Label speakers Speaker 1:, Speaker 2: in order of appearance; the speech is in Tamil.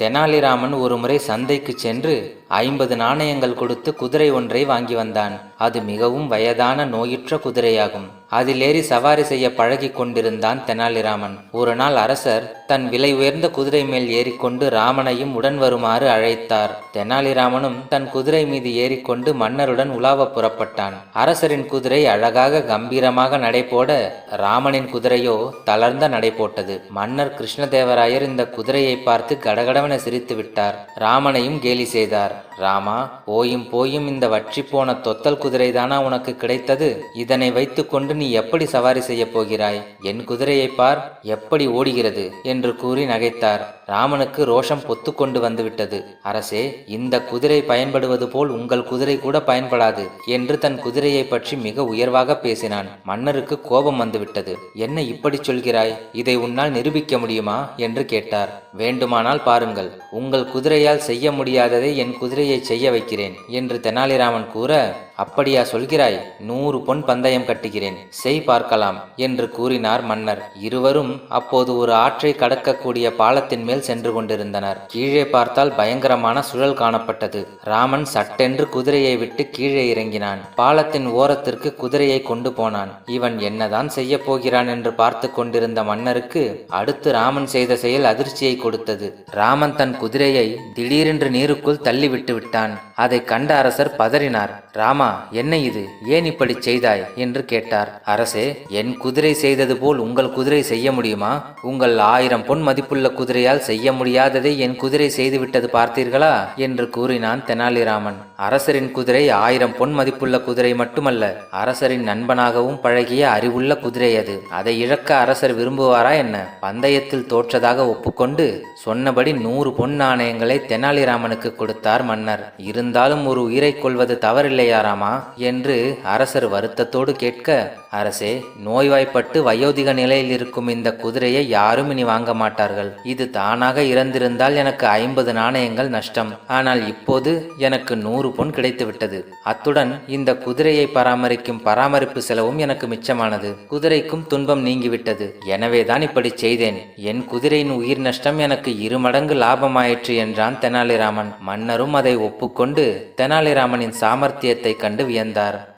Speaker 1: தெனாலிராமன் ஒருமுறை சந்தைக்கு சென்று ஐம்பது நாணயங்கள் கொடுத்து குதிரை ஒன்றை வாங்கி வந்தான். அது மிகவும் வயதான நோயுற்ற குதிரையாகும். அதில் ஏறி சவாரி செய்ய பழகிக் கொண்டிருந்தான் தெனாலிராமன். ஒரு நாள் அரசர் தன் விலை உயர்ந்த குதிரை மேல் ஏறிக்கொண்டு ராமனையும் உடன் வருமாறு அழைத்தார். தெனாலிராமனும் தன் குதிரை மீது ஏறிக்கொண்டு மன்னருடன் உலாவ புறப்பட்டான். அரசரின் குதிரை அழகாக கம்பீரமாக நடைபோட ராமனின் குதிரையோ தளர்ந்த நடை போட்டது மன்னர் கிருஷ்ணதேவராயர் இந்த குதிரையை பார்த்து கடகடவென சிரித்து விட்டார். ராமனையும் கேலி செய்தார். ராமா போயும் போயும் இந்த வற்றி போன தொத்தல் குதிரைதானா உனக்கு கிடைத்தது? இதனை வைத்துக்கொண்டு நீ எப்படி சவாரி செய்ய போகிறாய்? என் குதிரையை பார் எப்படி ஓடுகிறது? என்று கூறி நகைத்தார். ராமனுக்கு ரோஷம் பொத்து கொண்டு வந்துவிட்டது. அரசே இந்த குதிரை பயன்படுவது போல் உங்கள் குதிரை கூட பயன்படாது என்று தன் குதிரையை பற்றி மிக உயர்வாக பேசினான். மன்னருக்கு கோபம் வந்துவிட்டது. என்ன இப்படி சொல்கிறாய்? இதை உன்னால் நிரூபிக்க முடியுமா? என்று கேட்டார். வேண்டுமானால் பாருங்கள். உங்கள் குதிரையால் செய்ய முடியாததை என் குதிரையை செய்ய வைக்கிறேன் என்று தெனாலிராமன் கூற அப்படியா சொல்கிறாய் நூறு பொன் பந்தயம் கட்டுகிறேன் செய் பார்க்கலாம் என்று கூறினார் மன்னர். இருவரும் அப்போது ஒரு ஆற்றை கடக்கக்கூடிய பாலத்தின் மேல் சென்று கொண்டிருந்தனர். கீழே பார்த்தால் பயங்கரமான சுழல் காணப்பட்டது. ராமன் சட்டென்று குதிரையை விட்டு கீழே இறங்கினான். பாலத்தின் ஓரத்திற்கு குதிரையை கொண்டு போனான். இவன் என்னதான் செய்ய போகிறான் என்று பார்த்து கொண்டிருந்த மன்னருக்கு அடுத்து ராமன் செய்த செயல் அதிர்ச்சியை கொடுத்தது. ராமன் தன் குதிரையை திடீரென்று நீருக்குள் தள்ளிவிட்டு விட்டான். அதை கண்ட அரசர் பதறினார். ராமா என்ன இது? ஏன் இப்படி செய்தாய்? என்று கேட்டார். அரசே என் குதிரை செய்தது போல் உங்கள் குதிரை செய்ய முடியுமா? உங்கள் ஆயிரம் பொன் மதிப்புள்ள குதிரையால் செய்ய முடியாததை என் குதிரை செய்துவிட்டது பார்த்தீர்களா? என்று கூறினான் தெனாலிராமன். அரசரின் குதிரை ஆயிரம் பொன் மதிப்புள்ள குதிரை மட்டுமல்ல அரசரின் நண்பனாகவும் பழகிய அறிவுள்ள குதிரை அது. அதை இழக்க அரசர் விரும்புவாரா என்ன? பந்தயத்தில் தோற்றதாக ஒப்புக்கொண்டு சொன்னபடி நூறு பொன் நாணயங்களை தெனாலிராமனுக்கு கொடுத்தார் மன்னர். இருந்தாலும் ஒரு உயிரை கொள்வது தவறில்லையாராம் வேண்டாமா என்று அரசர் வருத்தத்தோடு கேட்க அரசே நோய்வாய்ப்பட்டு வயோதிக நிலையில் இருக்கும் இந்த குதிரையை யாரும் இனி வாங்க மாட்டார்கள். இது தானாக இறந்திருந்தால் எனக்கு ஐம்பது நாணயங்கள் நஷ்டம். ஆனால் இப்போது எனக்கு நூறு பொன் கிடைத்துவிட்டது. அத்துடன் இந்த குதிரையை பராமரிக்கும் பராமரிப்பு செலவும் எனக்கு மிச்சமானது. குதிரைக்கும் துன்பம் நீங்கிவிட்டது. எனவே தான் இப்படி செய்தேன். என் குதிரையின் உயிர் நஷ்டம் எனக்கு இரு மடங்கு லாபமாயிற்று என்றான் தெனாலிராமன். மன்னரும் அதை ஒப்புக்கொண்டு தெனாலிராமனின் சாமர்த்தியத்தை கண்டு வியந்தார்.